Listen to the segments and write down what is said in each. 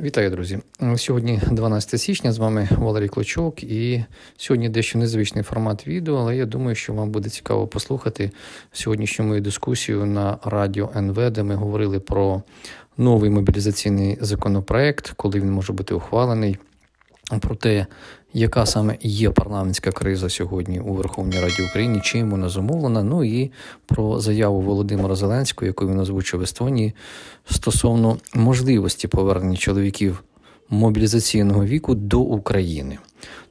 Вітаю, друзі! Сьогодні 12 січня. З вами Валерій Клочок, і сьогодні дещо незвичний формат відео, але я думаю, що вам буде цікаво послухати сьогоднішню мою дискусію на радіо НВ, де ми говорили про новий мобілізаційний законопроект, коли він може бути ухвалений. Про те, яка саме є парламентська криза сьогодні у Верховній Раді України, чим вона зумовлена. Ну і про заяву Володимира Зеленського, яку він озвучив в Естонії, стосовно можливості повернення чоловіків мобілізаційного віку до України.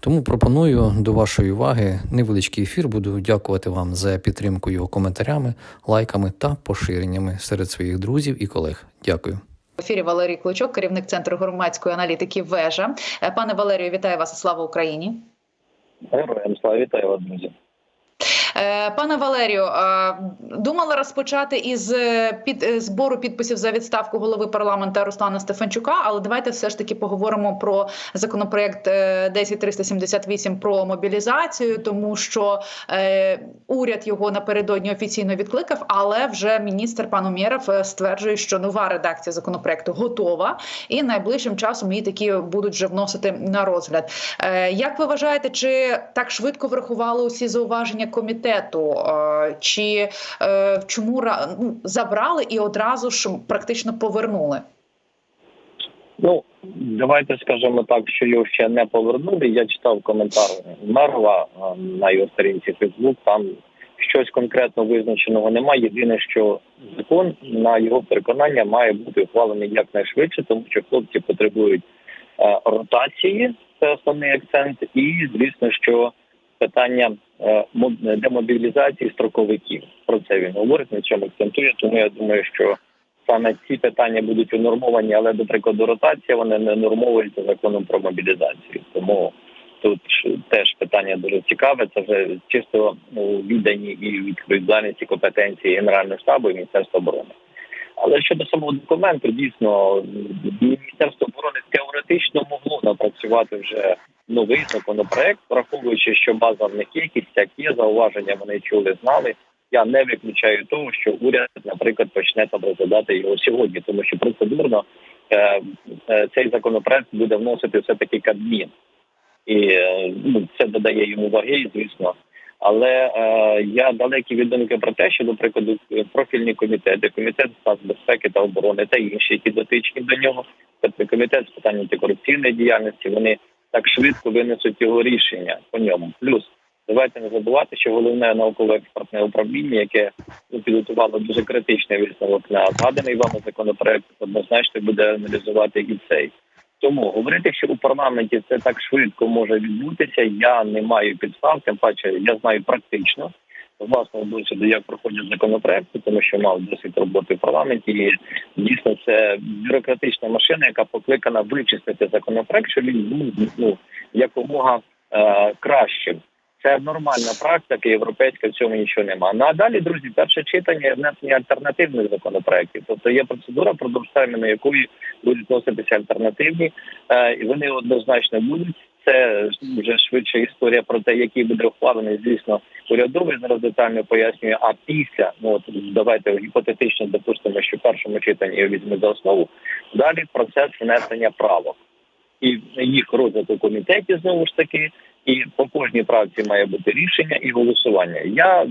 Тому пропоную до вашої уваги невеличкий ефір. Буду дякувати вам за підтримку його коментарями, лайками та поширеннями серед своїх друзів і колег. Дякую. Ефірі Валерій Клочок, керівник центру громадської аналітики. Вежа. Е, Пане Валерію, вітаю вас. Слава Україні. Героям слава вітаю вас, друзі. Е, Пане Валерію, е, думала розпочати із е, під збору підписів за відставку голови парламенту Руслана Стефанчука, але давайте все ж таки поговоримо про законопроект е, 10378 про мобілізацію, тому що уряд його напередодні офіційно відкликав, але вже міністр пан Умєров стверджує, що нова редакція законопроекту готова, і найближчим часом її такі будуть вже вносити на розгляд. Як ви вважаєте, чи так швидко врахували усі зауваження комітету? Е, Чи е, чому ну, забрали і одразу ж практично повернули? Ну давайте скажемо так, що його ще не повернули. Я читав коментар Мерова а, на його сторінці Фейсбук. Там щось конкретно визначеного немає. Єдине, що закон на його переконання має бути ухвалений якнайшвидше, тому що хлопці потребують е, ротації. Це основний акцент, і звісно, що питання е, демобілізації строковиків. Про це він говорить, на цьому акцентує. Тому я думаю, що саме ці питання будуть унормовані, але до прикладу ротація вони не нормовуються законом про мобілізацію. Тому тут теж питання дуже цікаве. Це вже чисто ну, віддані і відповідальності компетенції Генерального штабу і Міністерства оборони. Але щодо самого документу, дійсно Міністерство оборони теоретично могло напрацювати вже новий законопроект, враховуючи, що база в них є, всякі зауваження вони чули, знали. Я не виключаю того, що уряд, наприклад, почне там розглядати його сьогодні, тому що процедурно е, е, цей законопроект буде вносити все таки Кабмін, і е, ну, це додає йому ваги, звісно. Але е, я далекий від думки про те, що, до прикладу, профільні комітети, комітет з нацбезпеки та оборони та інші, які дотичні до нього, тобто комітет з питань антикорупційної діяльності, вони так швидко винесуть його рішення по ньому. Плюс давайте не забувати, що головне науково-експертне управління, яке ну, підготувало дуже критичний висновок на згаданий вами законопроект, однозначно буде аналізувати і цей. Тому говорити, що у парламенті це так швидко може відбутися, я не маю підстав. Тим паче, я знаю практично власного досвіду, як проходять законопроекти, тому що мав досвід роботи в парламенті. І дійсно це бюрократична машина, яка покликана вичистити законопроект, щоб він був ну якомога е, кращим. Це нормальна практика, європейська в цьому нічого немає. Ну а далі, друзі, перше читання внесення альтернативних законопроектів. Тобто є процедура, продовж терміну якої будуть вноситися альтернативні, е, і вони однозначно будуть. Це вже швидше історія про те, який буде ухвалений, звісно, урядовий зараз детально пояснює. А після ну от давайте гіпотетично допустимо, що в першому читанні його візьме за основу. Далі процес внесення правок і їх розгляд у комітеті знову ж таки. І по кожній правці має бути рішення і голосування. Я м,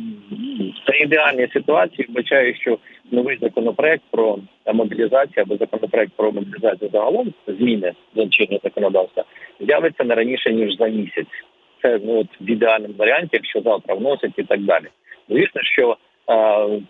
в ідеальній ситуації вбачаю, що новий законопроект про мобілізацію або законопроект про мобілізацію загалом зміни до чинного законодавства з'явиться не раніше ніж за місяць. Це ну от в ідеальному варіанті, якщо завтра вносять і так далі. Звісно, що е,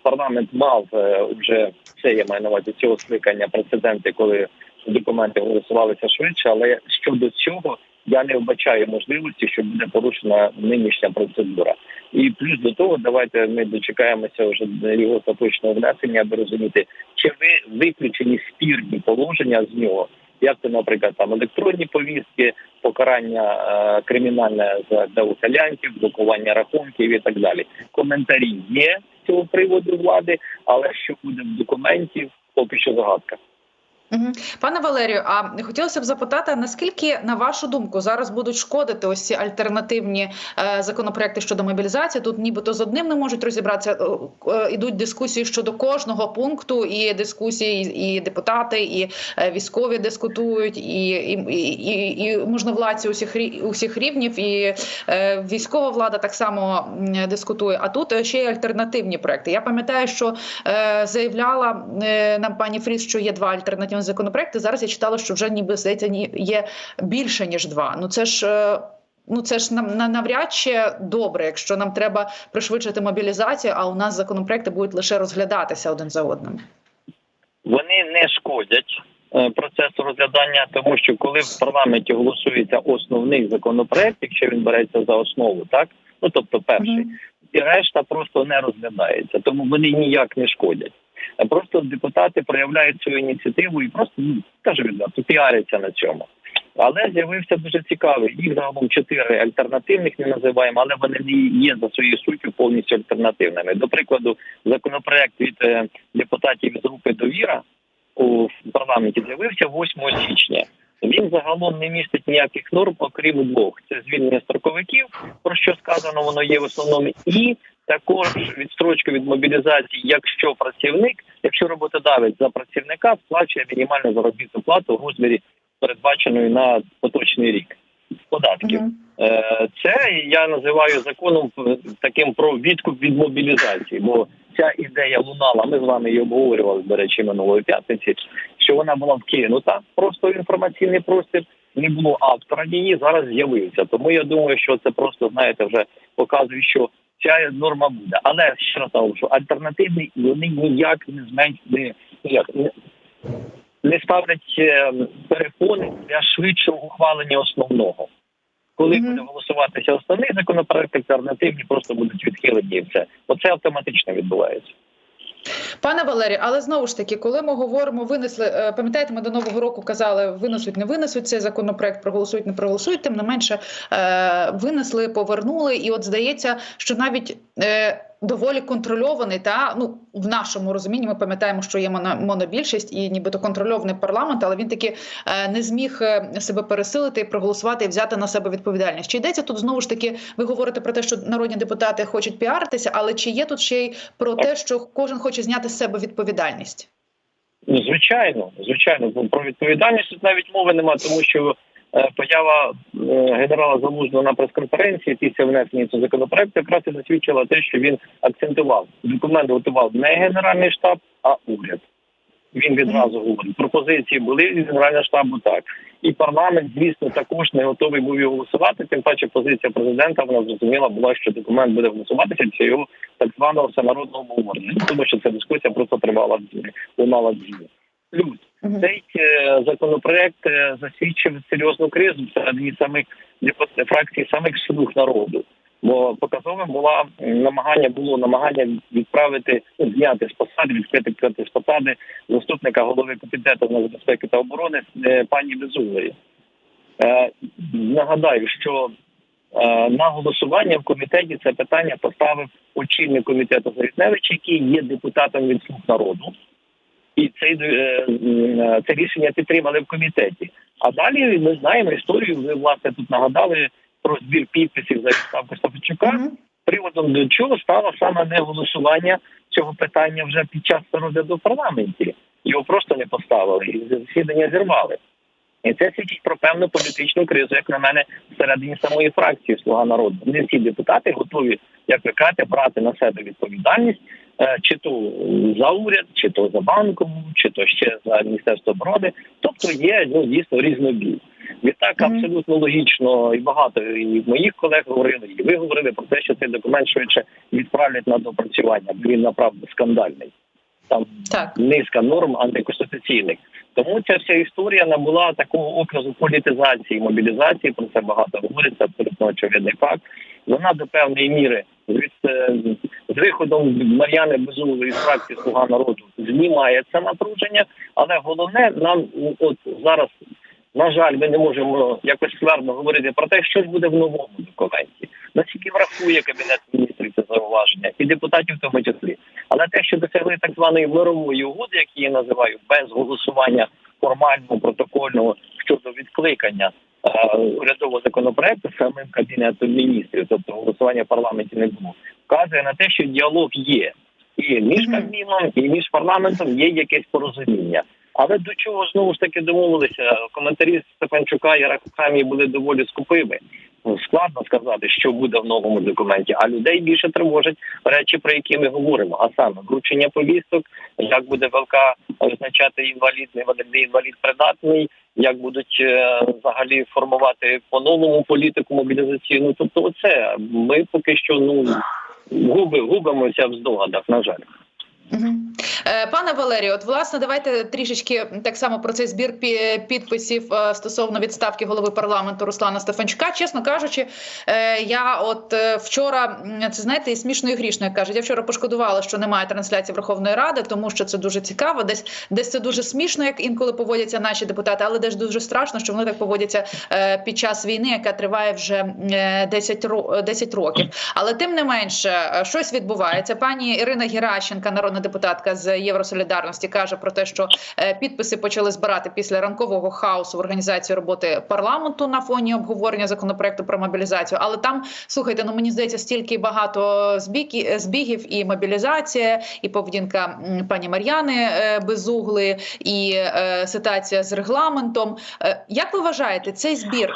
парламент мав е, вже це я маю на увазі цього скликання прецеденти, коли документи голосувалися швидше, але щодо цього я не вбачаю можливості, що буде порушена нинішня процедура. І плюс до того, давайте ми дочекаємося вже його остаточного внесення, аби розуміти, чи ви виключені спірні положення з нього, як це, наприклад, там електронні повістки, покарання е, кримінальне за для ухилянтів, блокування рахунків і так далі. Коментарі є з цього приводу влади, але що буде в документі, поки що загадка. Пане Валерію, а хотілося б запитати, наскільки, на вашу думку, зараз будуть шкодити ось ці альтернативні е, законопроекти щодо мобілізації? Тут нібито з одним не можуть розібратися. Е, е, ідуть дискусії щодо кожного пункту, і дискусії, і депутати, і військові дискутують, і, і, і, і, можновладці усіх усіх рівнів, і військова влада так само дискутує. А тут ще й альтернативні проекти. Я пам'ятаю, що заявляла нам пані Фріс, що є два альтернативні законопроекти. Зараз я читала, що вже ніби здається, ні є більше ніж два. Ну це ж. е, Ну, це ж нам на- навряд чи добре, якщо нам треба пришвидшити мобілізацію, а у нас законопроекти будуть лише розглядатися один за одним. Вони не шкодять е, процесу розглядання, тому що коли в парламенті голосується основний законопроект, якщо він береться за основу, так ну тобто перший, Мгм. і решта просто не розглядається, тому вони ніяк не шкодять. Просто депутати проявляють свою ініціативу і просто ну, кажу відверто, піаряться на цьому. Але з'явився дуже цікавий. Їх загалом чотири альтернативних не називаємо, але вони не є за своєю суттю повністю альтернативними. До прикладу, законопроект від е, депутатів із групи довіра у парламенті з'явився 8 січня. Він загалом не містить ніяких норм, окрім двох: це звільнення строковиків, про що сказано, воно є в основному, і також відстрочку від мобілізації, якщо працівник, якщо роботодавець за працівника сплачує мінімальну заробітну плату в розмірі передбаченої на поточний рік податків. Е, Це я називаю законом таким про відкуп від мобілізації, бо ця ідея лунала. Ми з вами її обговорювали, до речі, минулої п'ятниці. Що вона була вкинута просто в інформаційний простір. Не було автора її зараз з'явився. Тому я думаю, що це просто знаєте вже показує, що ця норма буде. Але ще раз наголошу, альтернативні вони ніяк не зменш не, ніяк не, не ставлять е, перепони для швидшого ухвалення основного. Коли Мгм. буде голосуватися основний законопроект, альтернативні просто будуть відхилені і все. Оце автоматично відбувається. Пане Валерію, але знову ж таки, коли ми говоримо, винесли, е, пам'ятаєте, ми до нового року казали, винесуть, не винесуть цей законопроект, проголосують, не проголосують. Тим не менше е, винесли, повернули. І от здається, що навіть е, доволі контрольований, та ну в нашому розумінні, ми пам'ятаємо, що є моно, монобільшість і нібито контрольований парламент, але він таки е, не зміг е, себе пересилити проголосувати і взяти на себе відповідальність. Чи йдеться тут знову ж таки? Ви говорите про те, що народні депутати хочуть піаритися, але чи є тут ще й про те, що кожен хоче зняти з себе відповідальність? Ну, звичайно, звичайно, про відповідальність тут навіть мови немає, тому що поява е, генерала Залужного на прес-конференції після внесення цього законопроекту якраз і засвідчила те, що він акцентував. Документ готував не генеральний штаб, а уряд. Він відразу говорить. Пропозиції були від генерального штабу так. І парламент, звісно, також не готовий був його голосувати. Тим паче позиція президента вона зрозуміла була, що документ буде голосуватися після його так званого всенародного обговорення. Тому що ця дискусія просто тривала лунала дні. Плюс Мгм. цей е, законопроект е, засвідчив серйозну кризу всередині самих фракцій самих слуг народу. Бо показовим була намагання було намагання відправити ну, зняти з посади, відкрити з посади заступника голови комітету з безпеки та оборони е, пані Безуглої. Е, нагадаю, що е, на голосування в комітеті це питання поставив очільник комітету Зарітневич, який є депутатом від слуг народу і цей е, це рішення підтримали в комітеті. А далі ми знаємо історію. Ви власне тут нагадали про збір підписів за відставку Стафичука. Мгм. Приводом до чого стало саме не голосування цього питання вже під час розгляду в парламенті. Його просто не поставили і засідання зірвали. І це свідчить про певну політичну кризу, як на мене, всередині самої фракції Слуга народу. Не всі депутати готові, як ви кажете, брати на себе відповідальність, е, чи то за уряд, чи то за банком, чи то ще за міністерство оборони. Тобто є ну дійсно різнобій. Відтак абсолютно логічно і багато і моїх колег говорили, і ви говорили про те, що цей документ швидше відправлять на допрацювання, бо він направду скандальний. Там Так. низка норм антиконституційних. Тому ця вся історія набула такого образу політизації, мобілізації. Про це багато говориться, абсолютно очевидний факт. Вона до певної міри від е, з виходом Мар'яни Безулової з фракції Слуга народу знімає це напруження. Але головне нам ну, от зараз. На жаль, ми не можемо якось ствердно говорити про те, що ж буде в новому документі. Наскільки врахує кабінет міністрів це зауваження і депутатів в тому числі. Але те, що досягли так званої мирової угоди, як її називають, без голосування формального протокольного щодо відкликання е, урядового законопроекту самим кабінетом міністрів, тобто голосування в парламенті не було, вказує на те, що діалог є і між. Кабміном, і між парламентом є якесь порозуміння. Але до чого знову ж таки домовилися? Коментарі Степанчука і Рахамі були доволі скупими. Ну, Складно сказати, що буде в новому документі, а людей більше тривожать речі, про які ми говоримо. А саме вручення повісток, як буде ВЛК визначати інвалід, не інвалід придатний, як будуть е, взагалі формувати по-новому політику мобілізаційну. Тобто, оце ми поки що ну губи губимося в здогадах, на жаль. Е, Пане Валерію, от власне, давайте трішечки так само про цей збір пі- підписів е, стосовно відставки голови парламенту Руслана Стефанчука. Чесно кажучи, е, я от вчора це знаєте, і смішно і грішно як кажуть. Я вчора пошкодувала, що немає трансляції Верховної Ради, тому що це дуже цікаво. Десь десь це дуже смішно, як інколи поводяться наші депутати, але десь дуже страшно, що вони так поводяться під час війни, яка триває вже е, 10, 10 років. Але тим не менше, щось відбувається. Пані Ірина Геращенка, народна депутатка з Євросолідарності, каже про те, що е, підписи почали збирати після ранкового хаосу в організації роботи парламенту на фоні обговорення законопроекту про мобілізацію. Але там слухайте, ну мені здається, стільки багато збіги- збігів і мобілізація, і поведінка пані Мар'яни е, Безугли, і е, ситуація з регламентом. Як ви вважаєте, цей збір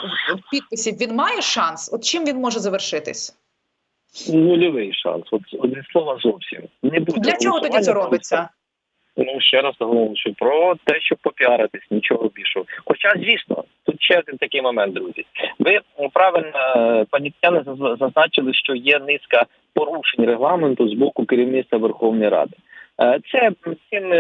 підписів він має шанс? От чим він може завершитись? Нульовий шанс. От, одне слова зовсім не буде. Для чого тоді це робиться? Ну ще раз наголошую про те, щоб попіаритись, нічого більшого. Хоча, звісно, тут ще один такий момент, друзі. Ви ну, правильно, е, пані Тетяна, зазначили, що є низка порушень регламенту з боку керівництва Верховної Ради. Е, Це цим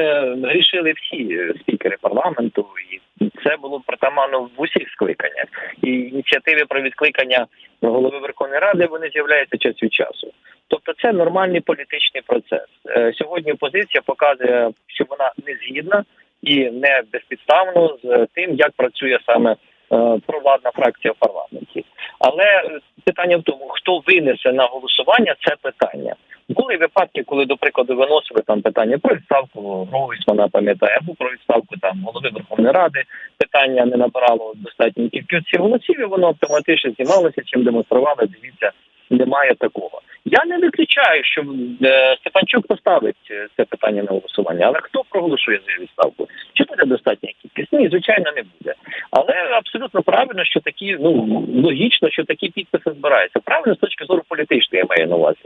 рішили всі спікери парламенту, і це було притаманно в усіх скликаннях. І ініціативи про відкликання голови Верховної Ради вони з'являються час від часу. Тобто це нормальний політичний процес. Е, Сьогодні опозиція показує, що вона не згідна і не безпідставно з тим, як працює саме е, провладна фракція в парламенті. Але питання в тому, хто винесе на голосування це питання. Були випадки, коли, до прикладу, виносили там питання про відставку Гройсмана, пам'ятає, або про відставку там голови Верховної Ради. Питання не набирало достатньої кількості голосів, і воно автоматично знімалося, чим демонстрували. Дивіться, немає такого. Я не виключаю, що е, Степанчук поставить е, це питання на голосування, але хто проголосує за відставку? Чи буде достатня кількість? Ні, звичайно, не буде. Але абсолютно правильно, що такі ну логічно, що такі підписи збираються. Правильно з точки зору політичної я маю на увазі.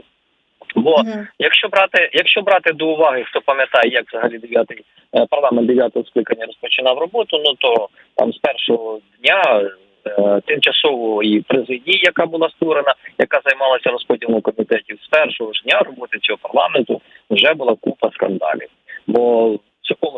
Бо Мгм. Якщо брати, якщо брати до уваги, хто пам'ятає, як взагалі дев'ятий е, парламент дев'ятого скликання розпочинав роботу, ну то там з першого дня е, тимчасової президії, яка була створена, яка займалася розподілом комітетів, з першого ж дня роботи цього парламенту вже була купа скандалів. Бо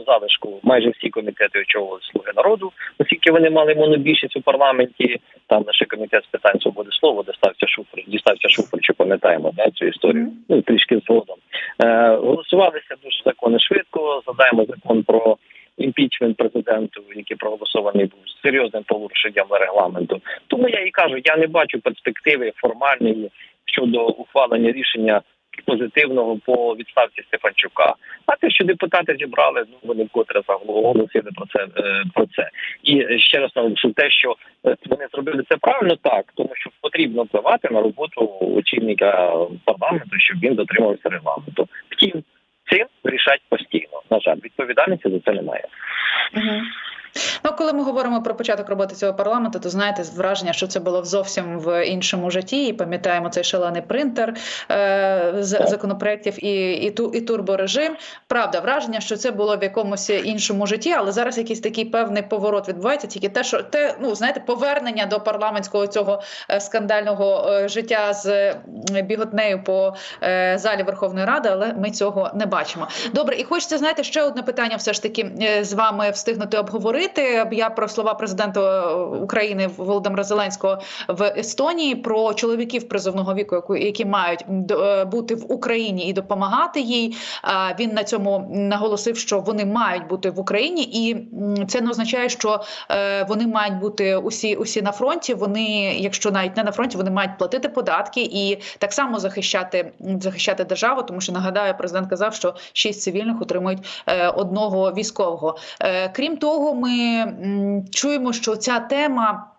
залишку майже всі комітети очолювали слуги народу, оскільки вони мали монобільшість у парламенті. Там наш комітет з питань свободи слова достався шуфр, дістався шуфр, чи пам'ятаємо да, цю історію. Ну трішки згодом. Е, голосувалися дуже закони швидко. Задаємо закон про імпічмент президенту, який проголосований був з серйозним порушенням регламенту. Тому я і кажу, я не бачу перспективи формальної щодо ухвалення рішення позитивного по відставці Стефанчука. А те, що депутати зібрали, ну вони вкотре заголосили про це е, про це. І ще раз наголошу те, що е, вони зробили це правильно так, тому що потрібно впливати на роботу очільника парламенту, щоб він дотримувався регламенту. Втім, цим вирішать постійно. На жаль, відповідальності за це немає. Мгм. Ну, коли ми говоримо про початок роботи цього парламенту, то знаєте, враження, що це було зовсім в іншому житті. І пам'ятаємо цей шалений принтер е, з законопроєктів і, і, ту, і турборежим. Правда, враження, що це було в якомусь іншому житті, але зараз якийсь такий певний поворот відбувається. Тільки те, що те, ну знаєте, повернення до парламентського цього е, скандального е, життя з біготнею по е, залі Верховної Ради, але ми цього не бачимо. Добре, і хочеться знаєте ще одне питання, все ж таки е, з вами встигнути обговорити. Я про слова президента е, України Володимира Зеленського в Естонії про чоловіків призовного віку, які мають е, бути в Україні і допомагати їй. Він на цьому наголосив, що вони мають бути в Україні, і це не означає, що е, вони мають бути усі усі на фронті. Вони, якщо навіть не на фронті, вони мають платити податки і так само захищати захищати державу. Тому що нагадаю, президент казав, що шість цивільних отримують одного військового. Крім того, ми чуємо, що ця тема.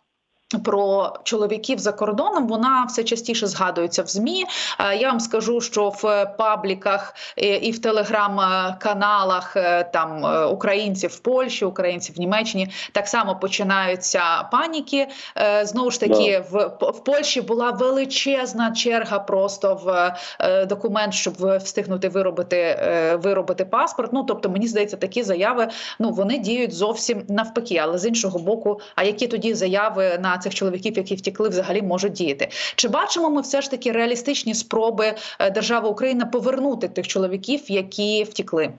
Про чоловіків за кордоном вона все частіше згадується в змі. Е, Я вам скажу, що в пабліках е, і в телеграм-каналах е, там е, українців в Польщі, українців в Німеччині так само починаються паніки. Е, Знову ж таки, в, в Польщі була величезна черга просто в е, документ, щоб встигнути виробити, е, виробити паспорт. Ну тобто, мені здається, такі заяви ну вони діють зовсім навпаки. Але з іншого боку, а які тоді заяви на цих чоловіків, які втекли, взагалі можуть діяти? Чи бачимо ми все ж таки реалістичні спроби е, держави Україна повернути тих чоловіків, які втекли?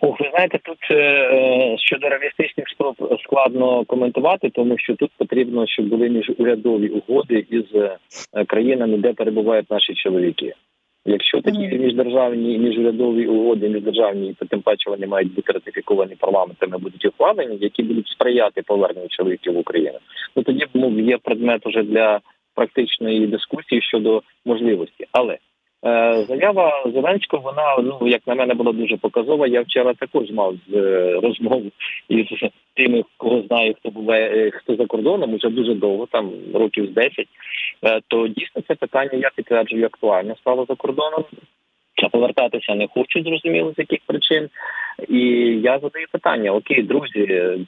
Ох, ви знаєте, тут е, е, щодо реалістичних спроб складно коментувати, тому що тут потрібно, щоб були міжурядові угоди із е, країнами, де перебувають наші чоловіки. Якщо такі міждержавні міжурядові угоди, міждержавні, то тим паче вони мають бути ратифіковані парламентами, будуть ухвалені, які будуть сприяти поверненню чоловіків в Україну. Ну тоді мов є предмет уже для практичної дискусії щодо можливості. Але Заява Зеленського, вона ну як на мене була дуже показова. Я вчора також мав е, розмов із тими, кого знаю, хто буває, е, хто за кордоном уже дуже довго, там років з 10. Е, То дійсно це питання, я підтверджую, актуальне стало за кордоном. А повертатися не хочуть, зрозуміло, з яких причин. І я задаю питання: окей, друзі, е,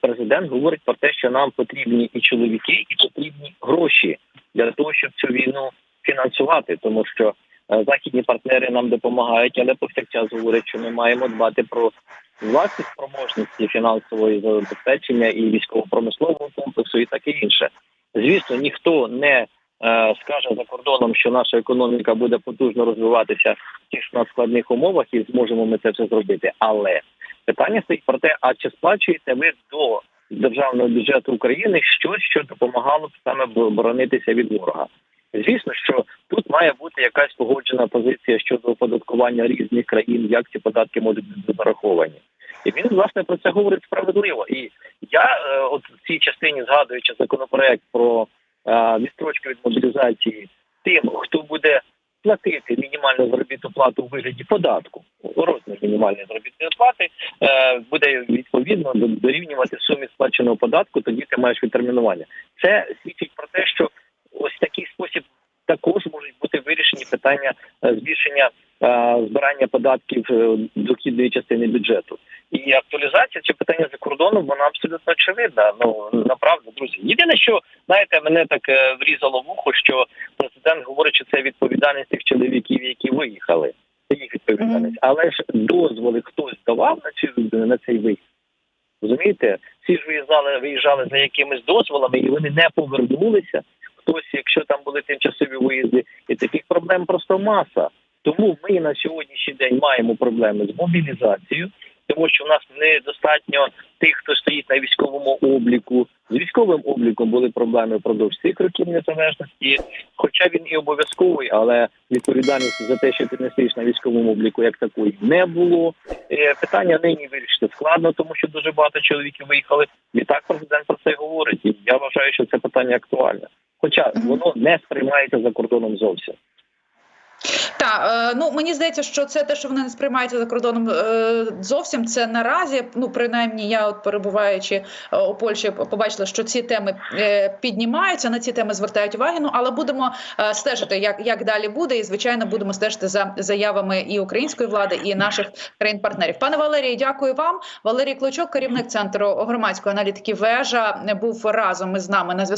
президент говорить про те, що нам потрібні і чоловіки, і потрібні гроші для того, щоб цю війну фінансувати, тому що е, західні партнери нам допомагають, але повсякчас говорять, що ми маємо дбати про власні спроможності фінансової забезпечення і військово-промислового комплексу, і таке інше. Звісно, ніхто не е, скаже за кордоном, що наша економіка буде потужно розвиватися в тих надскладних умовах, і зможемо ми це все зробити. Але питання стоїть про те, а чи сплачуєте ви до державного бюджету України щось, що допомагало б саме боронитися від ворога? Звісно, що тут має бути якась погоджена позиція щодо оподаткування різних країн, як ці податки можуть бути зараховані. І він власне про це говорить справедливо. І я, е, от в цій частині, згадуючи законопроект про е, відстрочку від мобілізації тим, хто буде платити мінімальну заробітну плату у вигляді податку, розмір мінімальної заробітної плати е, буде відповідно дорівнювати сумі сплаченого податку, тоді ти маєш відтермінування. Це свідчить про те, що ось такий спосіб також можуть бути вирішені питання е, збільшення е, збирання податків е, дохідної частини бюджету. І актуалізація чи питання за кордоном вона абсолютно очевидна. Ну направду, друзі. Єдине, що знаєте, мене так врізало вухо, що президент говорить, що це відповідальність тих чоловіків, які виїхали. Це їх відповідальність. Але ж дозволи хтось давав на цю на цей виїзд. Розумієте, всі ж виїжджали, виїжджали за якимись дозволами, і вони не повернулися. Хтось, якщо там були тимчасові виїзди, і таких проблем просто маса. Тому ми на сьогоднішній день маємо проблеми з мобілізацією, тому що в нас недостатньо тих, хто стоїть на військовому обліку. З військовим обліком були проблеми впродовж цих років незалежності, хоча він і обов'язковий, але відповідальність за те, що ти не стоїш на військовому обліку, як такої, не було. Е, Питання нині вирішити складно, тому що дуже багато чоловіків виїхали. І так президент про це говорить. І я вважаю, що це питання актуальне. Хоча воно не сприймається за кордоном зовсім. Так, е, ну мені здається, що це те, що вони не сприймаються за кордоном е, зовсім. Це наразі. Ну принаймні, я, от перебуваючи е, у Польщі, побачила, що ці теми піднімаються. На ці теми звертають увагу. Ну але будемо стежити, як, як далі буде, і звичайно будемо стежити за заявами і української влади, і наших країн-партнерів. Пане Валерій, дякую вам. Валерій Клочок, керівник центру громадської аналітики. Вежа був разом із нами на зв'язку.